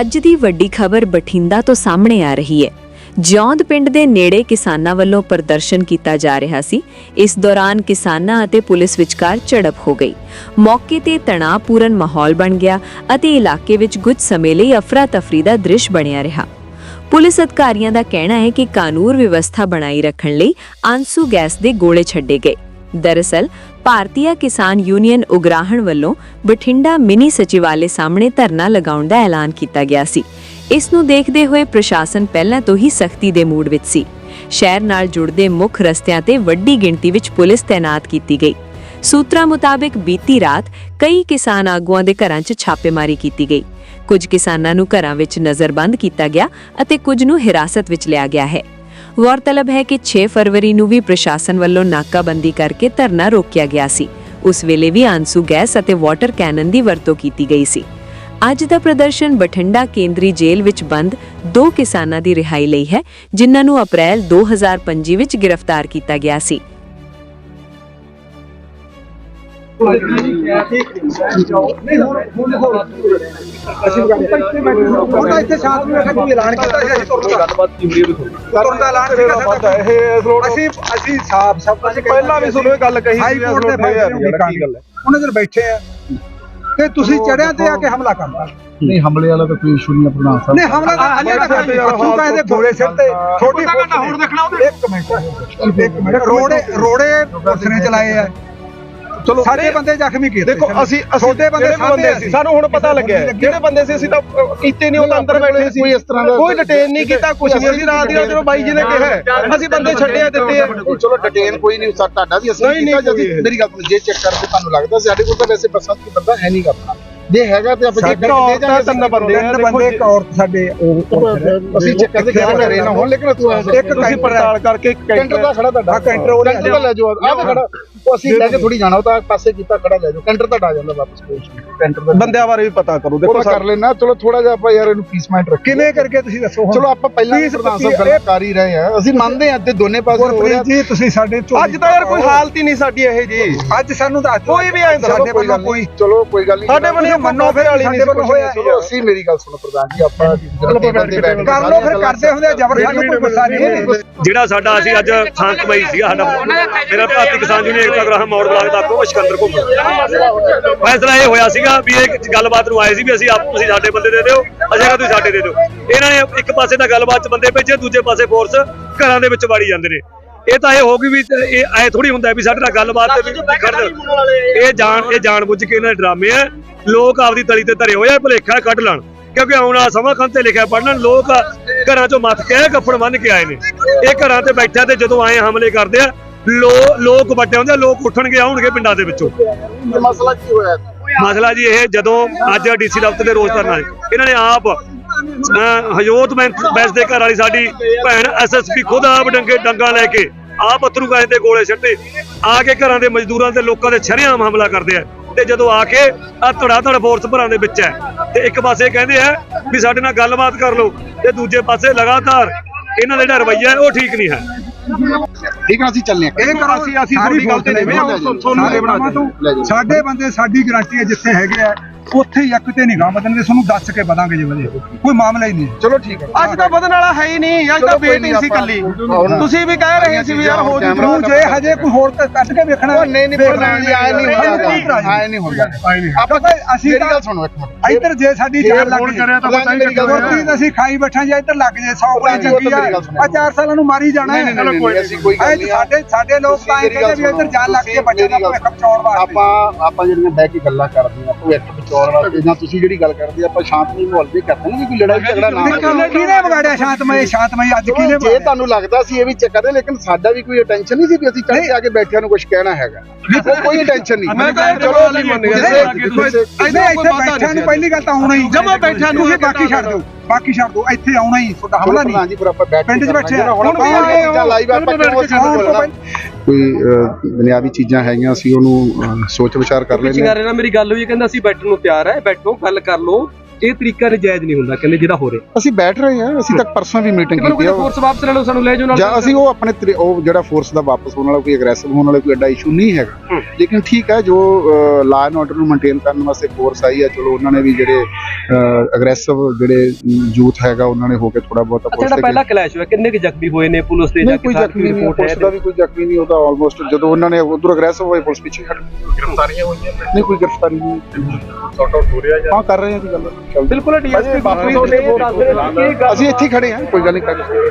ਅੱਜ ਦੀ ਵੱਡੀ ਖਬਰ ਬਠਿੰਡਾ ਤੋਂ ਸਾਹਮਣੇ ਆ ਰਹੀ ਹੈ। ਜੌਂਦ ਪਿੰਡ ਦੇ ਨੇੜੇ ਕਿਸਾਨਾਂ ਵੱਲੋਂ ਪ੍ਰਦਰਸ਼ਨ ਕੀਤਾ ਜਾ ਰਿਹਾ ਸੀ। ਇਸ ਦੌਰਾਨ ਕਿਸਾਨਾਂ ਅਤੇ ਪੁਲਿਸ ਵਿਚਕਾਰ ਝੜਪ ਹੋ ਗਈ। ਮੌਕੇ ਤੇ ਤਣਾਅਪੂਰਨ ਮਾਹੌਲ ਬਣ ਗਿਆ ਅਤੇ ਇਲਾਕੇ ਵਿੱਚ ਕੁਝ ਸਮੇਂ ਲਈ ਅਫਰਾ ਤਫਰੀ ਦਾ ਦ੍ਰਿਸ਼ ਬਣਿਆ ਰਿਹਾ। ਪੁਲਿਸ ਅਧਿਕਾਰੀਆਂ ਦਾ ਕਹਿਣਾ ਹੈ ਕਿ ਕਾਨੂੰਨ ਵਿਵਸਥਾ ਬਣਾਈ ਰੱਖਣ ਲਈ ਆਂਸੂ ਗੈਸ ਦੇ ਗੋਲੇ ਛੱਡੇ ਗਏ। ਦਰਅਸਲ ਭਾਰਤੀ ਕਿਸਾਨ ਯੂਨੀਅਨ ਉਗਰਾਹਣ ਵੱਲੋਂ ਬਠਿੰਡਾ ਮਿਨੀ ਸਚਿਵਾਲੇ ਸਾਹਮਣੇ ਧਰਨਾ ਲਗਾਉਣ ਦਾ ਐਲਾਨ ਕੀਤਾ ਗਿਆ ਸੀ। ਇਸ ਨੂੰ ਦੇਖਦੇ ਹੋਏ ਪ੍ਰਸ਼ਾਸਨ ਪਹਿਲਾਂ ਤੋਂ ਹੀ ਸਖਤੀ ਦੇ ਮੂਡ ਵਿੱਚ ਸੀ। ਸ਼ਹਿਰ ਨਾਲ ਜੁੜਦੇ ਮੁੱਖ ਰਸਤਿਆਂ ਤੇ ਵੱਡੀ ਗਿਣਤੀ ਵਿੱਚ ਪੁਲਿਸ ਤਾਇਨਾਤ ਕੀਤੀ ਗਈ। ਸੂਤਰਾਂ ਮੁਤਾਬਕ ਬੀਤੀ ਰਾਤ ਕਈ ਕਿਸਾਨ ਆਗੂਆਂ ਦੇ ਘਰਾਂ 'ਚ ਛਾਪੇਮਾਰੀ ਕੀਤੀ ਗਈ। ਕੁਝ ਕਿਸਾਨਾਂ ਨੂੰ ਘਰਾਂ ਵਿੱਚ ਨਜ਼ਰਬੰਦ ਕੀਤਾ ਗਿਆ ਅਤੇ ਕੁਝ ਨੂੰ ਹਿਰਾਸਤ ਵਿੱਚ ਲਿਆ ਗਿਆ ਹੈ। ਗੌਰਤਲਬ ਹੈ ਕਿ 6 ਫਰਵਰੀ ਨੂੰ ਵੀ ਪ੍ਰਸ਼ਾਸਨ ਵੱਲੋਂ ਨਾਕਾਬੰਦੀ ਕਰਕੇ ਧਰਨਾ ਰੋਕਿਆ ਗਿਆ ਸੀ। ਉਸ ਵੇਲੇ ਵੀ ਆਂਸੂ, ਗੈਸ ਅਤੇ ਵਾਟਰ ਕੈਨਨ ਦੀ ਵਰਤੋਂ ਕੀਤੀ ਗਈ ਸੀ। ਅੱਜ ਦਾ ਪ੍ਰਦਰਸ਼ਨ ਬਠਿੰਡਾ ਕੇਂਦਰੀ ਜੇਲ੍ਹ ਵਿੱਚ ਬੰਦ ਦੋ ਕਿਸਾਨਾਂ ਦੀ ਰਿਹਾਈ ਲਈ ਹੈ, ਜਿਨ੍ਹਾਂ ਨੂੰ ਅਪ੍ਰੈਲ 2025 ਵਿੱਚ ਗ੍ਰਿਫਤਾਰ ਕੀਤਾ ਗਿਆ ਸੀ। ਉਹਨਾਂ ਇੱਥੇ ਸ਼ਾਂਤ ਨੂੰ ਵੇਖਿਆ ਕੋਈ ਐਲਾਨ ਕੀਤਾ ਸੀ ਅਸੀਂ ਤੁਰਨ ਦਾ ਤੁਰਨ ਦਾ ਐਲਾਨ ਸੀਗਾ ਸਾਡਾ ਅਸੀਂ ਅਸੀਂ ਸਾਫ਼ ਸਭ ਕੁਝ ਪਹਿਲਾਂ ਵੀ ਤੁਹਾਨੂੰ ਇਹ ਗੱਲ ਕਹੀ ਸੀ ਹਾਈ ਵੀ ਕੋਰਟ ਦੇ ਅਸਲੋਟ ਹੋਇਆ ਫੈਸਲੇ ਯਾਰ, ਕੀ ਗੱਲ ਹੈ? ਉਹਨਾਂ ਦੇ ਬੈਠੇ ਆ ਤੇ ਤੁਸੀਂ ਚੜਿਆਂ ਤੇ ਆ ਕੇ ਹਮਲਾ ਕਰਤਾ ਨਹੀਂ ਹਮਲੇ ਵਾਲਾ ਤਾਂ ਕੋਈ ਇਸ਼ੂ ਨਹੀਂ ਆ ਪ੍ਰਧਾਨ ਸਾਹਿਬ ਨਹੀਂ ਹਮਲਾ ਤਾਂ ਹਲੇ ਤੱਕ ਤੂੰ ਕਹਿੰਦੇ ਗੋਲੇ ਸਿਰ ਤੇ ਛੋਟੀ ਘੰਟਾ ਹੋਰ ਦੇਖਣਾ ਉਹਦੇ। ਇੱਕ ਮਿੰਟ ਇੱਕ ਮਿੰਟ ਰੋੜੇ ਰੋੜੇ ਪੁਲਿਸ ਨੇ ਚਲਾਏ ਆ ਚਲੋ ਸਾਡੇ ਬੰਦੇ ਜ਼ਖਮੀ ਕੀਤੇ ਦੇਖੋ ਅਸੀਂ ਅਸੀਂ ਬੰਦੇ ਬੰਦੇ ਸੀ। ਸਾਨੂੰ ਹੁਣ ਪਤਾ ਲੱਗਿਆ। ਜਿਹੜੇ ਬੰਦੇ ਸੀ ਅਸੀਂ ਤਾਂ ਕੀਤੇ ਨਹੀਂ ਉਹ ਤਾਂ ਅੰਦਰ ਬੈਠੇ ਸੀ। ਕੋਈ ਇਸ ਤਰ੍ਹਾਂ ਦਾ- ਕੋਈ ਡਿਟੇਨ ਨਹੀਂ ਕੀਤਾ ਕੁਝ ਨਹੀਂ। ਅਸੀਂ ਰਾਤ ਦੀ ਰਾਤ ਜਦੋਂ ਬਾਈ ਜੀ ਨੇ ਕਿਹਾ ਅਸੀਂ ਬੰਦੇ ਛੱਡੇ ਆ ਦਿੱਤੇ ਆ। ਚਲੋ ਡਿਟੇਨ ਕੋਈ ਨਹੀਂ ਸਰ ਤੁਹਾਡਾ ਵੀ ਅਸੀਂ ਨਹੀਂ, ਨਹੀਂ, ਕੀਤਾ ਜਦ। ਮੇਰੀ ਗੱਲ ਜੇ ਚੈੱਕ ਕਰਦੇ ਤੁਹਾਨੂੰ ਲੱਗਦਾ ਸਾਡੇ ਕੋਲ ਤਾਂ ਵੈਸੇ ਬੱਸਾਂ ਦੀ ਬੰਦਾ ਹੈ ਨਹੀਂ ਕਰਨਾ ਜੇ ਹੈਗਾ ਤੇ ਆਪਾਂ ਦਾ ਤਿੰਨ ਬੰਦੇ ਜੀ। ਇੱਕ ਔਰਤ ਸਾਡੇ ਉਹ ਅਸੀਂ ਚੈੱਕ ਕਰਦੇ ਕਿਹਾ ਕਰੇ ਨਾ ਹੁਣ ਲੇਕਿਨ ਤੂੰ ਇੱਕ ਤੁਸੀਂ ਪੜਤਾਲ ਕਰਕੇ ਕੈਂਟਰ ਦਾ ਖੜਾ ਤੁਹਾਡਾ। ਹਾਂ, ਕੈਂਟਰ ਉਹ ਲੈ ਜਾਓ। ਆਹ ਤਾਂ ਖੜਾ। ਉਹ ਅਸੀਂ ਲੈ ਕੇ ਥੋੜੀ ਜਾਣਾ ਉਹ ਤਾਂ ਪਾਸੇ ਕੀਤਾ ਖੜਾ ਲੈ ਜਾਓ। ਕੈਂਟਰ ਤੁਹਾਡਾ ਆ ਜਾਂਦਾ ਵਾਪਸ। ਕੈਂਟਰ ਦਾ ਬੰਦਿਆਂ ਬਾਰੇ ਵੀ ਪਤਾ ਕਰੋ। ਦੇਖੋ ਕਰ ਲੈਣਾ ਚਲੋ ਥੋੜਾ ਜਿਹਾ ਆਪਾਂ ਯਾਰ ਇਹਨੂੰ ਪੀਸ ਮਾਈਂਡ ਰੱਖੀਏ। ਕਿਵੇਂ ਕਰਕੇ ਤੁਸੀਂ ਦੱਸੋ ਚਲੋ ਆਪਾਂ ਪਹਿਲਾਂ ਵੀ Please, ਪ੍ਰਧਾਨ ਸਾਹਿਬ ਗੱਲ ਕਰ ਹੀ ਰਹੇ ਆ ਅਸੀਂ ਮੰਨਦੇ ਆ ਤੇ ਦੋਨੇ ਪਾਸੇ ਹੋ ਰਿਹਾ ਜੀ ਤੁਸੀਂ ਸਾਡੇ ਅੱਜ ਤਾਂ ਯਾਰ ਕੋਈ ਹਾਲਤ ਹੀ ਨਹੀਂ ਸਾਡੀ ਇਹ ਜੀ। ਅੱਜ ਸਾਨੂੰ ਦੱਸ ਦਿਓ। ਕੋਈ ਵੀ ਐਂ ਸਾਡੇ ਕੋਈ ਵੱਲੋਂ ਚਲੋ ਕੋਈ ਗੱਲ ਨਹੀਂ। ਸਾਡੇ ਵੱਲੋਂ ਮੰਨੋ ਫਿਰ ਵਾਲੀ ਨਹੀਂ ਸਾਡੇ ਵੱਲੋਂ ਹੋਇਆ। ਅਸੀਂ ਮੇਰੀ ਗੱਲ ਸੁਣੋ ਪ੍ਰਧਾਨ ਜੀ ਆਪਾਂ ਕਰ ਲਓ ਫਿਰ ਕਰਦੇ ਹੁੰਦੇ ਜ਼ਬਰ ਸਾਨੂੰ ਕੋਈ ਗੁੱਸਾ ਨਹੀਂ ਹੈ। ਜਿਹੜਾ ਸਾਡਾ ਅਸੀਂ ਅੱਜ ਸ਼ਾਂਤਮਈ ਸੀਗਾ ਸਾਡਾ ਮੇਰਾ ਭਾਰਤੀ ਕਿਸਾਨ ਯੂਨੀਅਨ ਏਕਤਾ ਗ੍ਰਾਹਮ ਮੌੜ ਬਲਾਕ ਦਾ ਕੋ ਸਿਕੰਦਰ ਘੁੰਮ ਫੈਸਲਾ ਇਹ ਹੋਇਆ ਸੀਗਾ ਵੀ ਇਹ ਗੱਲਬਾਤ ਨੂੰ ਆਏ ਸੀ ਵੀ ਅਸੀਂ ਆਪ ਤੁਸੀਂ ਸਾਡੇ ਬੰਦੇ ਦੇ ਦਿਓ ਅਸੀਂ ਕਿਹਾ ਤੁਸੀਂ ਸਾਡੇ ਦੇ ਦਿਓ। ਇਹਨਾਂ ਨੇ ਇੱਕ ਪਾਸੇ ਤਾਂ ਗੱਲਬਾਤ ਚ ਬੰਦੇ ਭੇਜੇ ਦੂਜੇ ਪਾਸੇ ਫੋਰਸ ਘਰਾਂ ਦੇ ਵਿੱਚ ਵਾੜੀ ਜਾਂਦੇ ਨੇ। ਇਹ ਤਾਂ ਇਹ ਹੋ ਗਈ ਵੀ ਇਹ ਐ ਥੋੜੀ ਹੁੰਦਾ ਵੀ ਸਾਡੇ ਨਾਲ ਗੱਲਬਾਤ ਇਹ ਜਾਣ ਇਹ ਜਾਣ ਬੁੱਝ ਕੇ ਇਹਨਾਂ ਦੇ ਡਰਾਮੇ ਆ। ਲੋਕ ਆਪਦੀ ਤਲੀ ਤੇ ਧਰੇ ਹੋਏ ਆ ਭੁਲੇਖਾ ਕੱਢ ਲੈਣ। ਕਿਉਂਕਿ ਆਉਣ ਵਾਲਾ ਸਮਾਂ ਖੰਨ ਤੇ ਲਿਖਿਆ ਪੜਨ ਲੋਕ ਘਰਾਂ ਚੋਂ ਮੱਥ ਕੇ ਕੱਫੜ ਬੰਨ ਕੇ ਆਏ ਨੇ। ਇਹ ਘਰਾਂ ਤੇ ਬੈਠਿਆ ਤੇ ਜਦੋਂ ਆਏ ਹਮਲੇ ਕਰਦੇ ਆ ਲੋਕ ਵੱਡੇ ਹੁੰਦੇ ਲੋਕ ਉੱਠਣਗੇ ਆਉਣਗੇ ਪਿੰਡਾਂ ਦੇ ਵਿੱਚੋਂ। ਮਸਲਾ ਕੀ ਹੋਇਆ? ਮਸਲਾ ਜੀ ਇਹ ਜਦੋਂ ਅੱਜ ਡੀਸੀ ਦਫ਼ਤਰ ਦੇ ਰੋਜ਼ ਧਰਨਾ ਇਹਨਾਂ ਨੇ ਆਪ ਹਯੋਤ ਬੈਂਸ ਦੇ ਘਰ ਵਾਲੀ ਸਾਡੀ ਭੈਣ ਐਸਐਸਪੀ ਖੁਦ ਆਪ ਡੰਗੇ ਡੰਗਾ ਲੈ ਕੇ ਆਪ ਅਥਰੂ ਗਾਇ ਤੇ ਗੋਲੇ ਛੱਡੇ ਆ ਕੇ ਘਰਾਂ ਦੇ ਮਜ਼ਦੂਰਾਂ ਤੇ ਲੋਕਾਂ ਦੇ ਸ਼ਰੇਆਮ ਹਮਲਾ ਕਰਦੇ ਆ। ਤੇ ਜਦੋਂ ਆ ਕੇ ਆ ਧੜਾ ਧੜ ਫੋਰਸ ਭਰਾਂ ਦੇ ਵਿੱਚ ਹੈ, ਤੇ ਇੱਕ ਪਾਸੇ ਕਹਿੰਦੇ ਆ ਵੀ ਸਾਡੇ ਨਾਲ ਗੱਲਬਾਤ ਕਰ ਲਓ, ਤੇ ਦੂਜੇ ਪਾਸੇ ਲਗਾਤਾਰ ਇਹਨਾਂ ਦਾ ਜਿਹੜਾ ਰਵੱਈਆ ਉਹ ਠੀਕ ਨਹੀਂ ਹੈ। ਠੀਕ ਹੈ ਅਸੀਂ ਚੱਲਨੇ ਆ। ਇਹ ਕਰੋ ਅਸੀਂ- ਅਸੀਂ ਤੁਹਾਡੀ ਗੱਲ ਤੇ ਨਹੀਂ, ਤੁਹਾਨੂੰ ਸਾਰੇ ਬਣਾ ਜਾਓ। ਸਾਡੇ ਬੰਦੇ ਸਾਡੀ ਗਾਰੰਟੀ ਹੈ ਜਿੱਥੇ ਹੈਗੇ ਆ ਉੱਥੇ ਹੀ ਇੱਕ ਤੇ ਨਿਗਾਹ ਬਦਲਣਗੇ ਤੁਹਾਨੂੰ ਦੱਸ ਕੇ ਬਦਾਂਗੇ ਜੇ ਵਧੇ। ਕੋਈ ਮਾਮਲਾ ਹੀ ਨਹੀਂ ਚਲੋ ਠੀਕ ਹੈ ਅੱਜ ਤਾਂ ਵਧਣ ਵਾਲਾ ਹੈ ਹੀ ਨਹੀਂ ਅੱਜ ਤਾਂ ਚਲੋ ਕੋਈ ਵੇਟ ਨਹੀਂ ਹੀ ਸੀ ਕੱਲੀ ਹੁਣ- ਤੁਸੀਂ ਵੀ ਕਹਿ ਰਹੇ ਸੀ ਵੀ ਯਾਰ ਹੋ ਜੂ ਤੂੰ ਜੇ ਹਜੇ ਕੋਈ ਹੋਰ ਤਾਂ ਕੱਢ ਕੇ ਵੇਖਣਾ ਨਹੀਂ ਨਹੀਂ ਆਏ ਨਹੀਂ। ਹੁੰਦਾ। ਆਏ ਨਹੀਂ ਹੁੰਦਾ। ਆਪਾਂ ਅਸੀਂ ਤਾਂ ਗੱਲ ਸੁਣੋ ਇੱਕ ਮਿੰਟ। ਇੱਧਰ ਜੇ ਸਾਡੀ ਜਾਨ ਲੱਗ ਜੇ ਪ੍ਰਧਾਨ ਜੀ ਮੇਰੀ ਗੱਲ ਗੁਰਪ੍ਰੀਤ ਅਸੀਂ ਖਾਈ ਬੈਠਾ ਜੇ ਇੱਧਰ ਲੱਗ ਜੇ 100 ਪ੍ਰਧਾਨ ਬੜੀ ਜੀ, ਉਹ ਤਾਂ ਚੰਗੀ ਆ। ਆ ਚਾਰ ਸਾਲਾਂ ਨੂੰ ਮਾਰੀ ਜਾਣਾ ਨਹੀਂ ਨਹੀਂ ਨਹੀਂ ਅਸੀਂ ਕੋਈ ਗੱਲ ਨਹੀਂ ਸਾਡੇ ਸਾਡੇ ਲੋਕ ਤਾਂ ਇਹ ਕਹਿੰਦੇ ਵੀ ਇੱਧਰ ਜਾਨ ਲੱਗ ਜੇ ਬੱਚੇ ਦਾ ਭਵਿੱਖ ਬਚਾਉਣ ਵਾਸਤੇ। ਆਪਾਂ ਆਪਾਂ ਜਿਹੜੀਆਂ ਬਹਿ ਕੇ ਗੱਲਾਂ ਕਰਦੇ ਆ ਭਵਿੱਖ ਬਚਾਉਣ ਵਾਸਤੇ ਜਾਂ ਤੁਸੀਂ ਜਿਹੜੀ ਗੱਲ ਕਰਦੇ ਆਪਾਂ ਸ਼ਾਂਤਮਈ ਮਾਹੌਲ ਦੇ ਕਰਦੇ ਨਾ ਕੋਈ ਲੜਾਈ ਝਗੜਾ ਨਾ ਕਿਹਨੇ ਵਿਗਾੜਿਆ ਸ਼ਾਂਤਮਈ ਸ਼ਾਂਤਮਈ? ਅੱਜ ਕਿਹਨੇ ਜੇ? ਤੁਹਾਨੂੰ ਲੱਗਦਾ ਸੀ ਇਹ ਵੀ ਚੱਕਰ ਹੈ ਲੇਕਿਨ ਸਾਡਾ ਵੀ ਕੋਈ ਅਟੈਂਸ਼ਨ ਨਹੀਂ ਸੀ ਵੀ ਅਸੀਂ ਚੜ੍ਹ ਕੇ ਆ ਕੇ ਬੈਠਿਆਂ ਨੂੰ ਕੁਝ ਕਹਿਣਾ ਹੈਗਾ। ਕੋਈ ਟੈਨਸ਼ਨ ਨਹੀਂ। ਮੈਂ ਕਿਹਾ ਚਲੋ ਨਹੀਂ ਮੰਨ ਗਿਆ ਕਿਸੇ- ਨਹੀਂ ਕਿਸੇ- ਇੱਥੇ ਬੈਠਿਆਂ ਨੂੰ ਪਹਿਲੀ ਗੱਲ ਤਾਂ ਆਉਣਾ ਹੀ ਜਮਾਂ ਬੈਠਿਆਂ ਨੂੰ ਤੁਸੀਂ ਬਾਕੀ ਛੱਡ ਦਿਓ। ਬਾਕੀ ਛੱਡ ਦਿਓ ਇੱਥੇ ਆਉਣਾ ਹੀ ਤੁਹਾਡਾ ਹਮਲਾ ਨਹੀਂ ਜੀ ਪਰ ਆਪਾਂ ਬੈਠ ਪਿੰਡ 'ਚ ਬੈਠੇ ਆ। ਹੁਣ ਵੀ ਆਏ ਹੋ। ਜਾਂ ਲਾਈਵ ਆਪਾਂ ਕਿਉਂ ਬੋਲਣਾ ਕੋਈ ਦੁਨਿਆਵੀ ਚੀਜ਼ਾਂ ਹੈਗੀਆਂ ਅਸੀਂ ਉਹਨੂੰ ਸੋਚ ਵਿਚਾਰ ਕਰ ਲੈਂਦੇ ਪਿਛੇ ਕਰ ਰਹੇ ਨਾ ਮੇਰੀ ਗੱਲ ਹੋਈ ਕਹਿੰਦਾ ਅਸੀਂ ਬੈਠਣ ਨੂੰ ਤਿਆਰ ਹੈ ਬੈਠੋ ਗੱਲ ਕਰ ਲਓ ਇਹ ਤਰੀਕਾ ਨਜਾਇਜ਼ ਨਹੀਂ ਹੁੰਦਾ ਕਹਿੰਦੇ ਜਿਹੜਾ ਹੋ ਰਿਹਾ। ਅਸੀਂ ਬੈਠ ਰਹੇ ਹਾਂ ਅਸੀਂ ਤੱਕ ਪਰਸੋਂ ਵੀ ਮੀਟਿੰਗ ਕੀਤੀ ਕੋਈ ਆ ਫੋਰਸ ਵਾਪਸ ਲੈ ਲਓ ਸਾਨੂੰ ਲੈ ਜਾਓ ਨਾਲ। ਜਾਂ ਅਸੀਂ ਉਹ ਆਪਣੇ ਉਹ ਜਿਹੜਾ ਫੋਰਸ ਦਾ ਵਾਪਸ ਹੋਣ ਵਾਲਾ ਕੋਈ ਅਗਰੈਸਿਵ ਹੋਣ ਵਾਲਾ ਕੋਈ ਐਡਾ ਇਸ਼ੂ ਨਹੀਂ ਹੈਗਾ। ਲੇਕਿਨ ਠੀਕ ਹੈ ਜੋ ਲਾ ਐਂਡ ਆਰਡਰ ਨੂੰ ਮੇਨਟੇਨ ਕਰਨ ਵਾਸਤੇ ਫੋਰਸ ਆਈ ਹੈ ਚਲੋ ਉਹਨਾਂ ਨੇ ਵੀ ਜਿਹੜੇ ਅਗਰੈਸਿਵ ਜਿਹੜੇ ਯੂਥ ਹੈਗਾ ਉਹਨਾਂ ਨੇ ਹੋ ਕੇ ਥੋੜਾ ਬਹੁਤ ਅੱਛਾ ਜਿਹੜਾ ਪਹਿਲਾ ਕਲੈਸ਼ ਹੋਇਆ ਕਿੰਨੇ ਕੁ ਜ਼ਖਮੀ ਹੋਏ ਨੇ ਪੁਲਿਸ ਦੇ ਨਹੀਂ ਕੋਈ ਜ਼ਖਮੀ ਨਹੀਂ ਰਿਪੋਰਟ ਪੁਲਿਸ ਦਾ ਵੀ ਕੋਈ ਜ਼ਖਮੀ ਨਹੀਂ ਉਹਦਾ ਆਲਮੋਸਟ ਜਦੋਂ ਉਹਨਾਂ ਨੇ ਉਧਰ ਅਗਰੈਸਿਵ ਹੋਏ ਪੁਲਿਸ ਪਿੱਛੇ ਹਟ ਗ੍ਰਿਫਤਾਰੀਆਂ ਹੋਈਆਂ ਨਹੀਂ ਕੋਈ ਗ੍ਰਿਫਤਾਰੀ ਨਹੀਂ ਸੌਟ ਆਊਟ ਹੋ ਰਿਹਾ ਹਾਂ ਕਰ ਰਹੇ ਹਾਂ ਜੀ ਗੱਲ। ਬਿਲਕੁਲ ਡੀਐਸਪੀ ਬਾਪੂ ਨੇ ਕਿ ਅਸੀਂ ਇੱਥੇ ਖੜੇ ਹਾਂ ਕੋਈ ਗੱਲ ਨਹੀਂ ਕਰ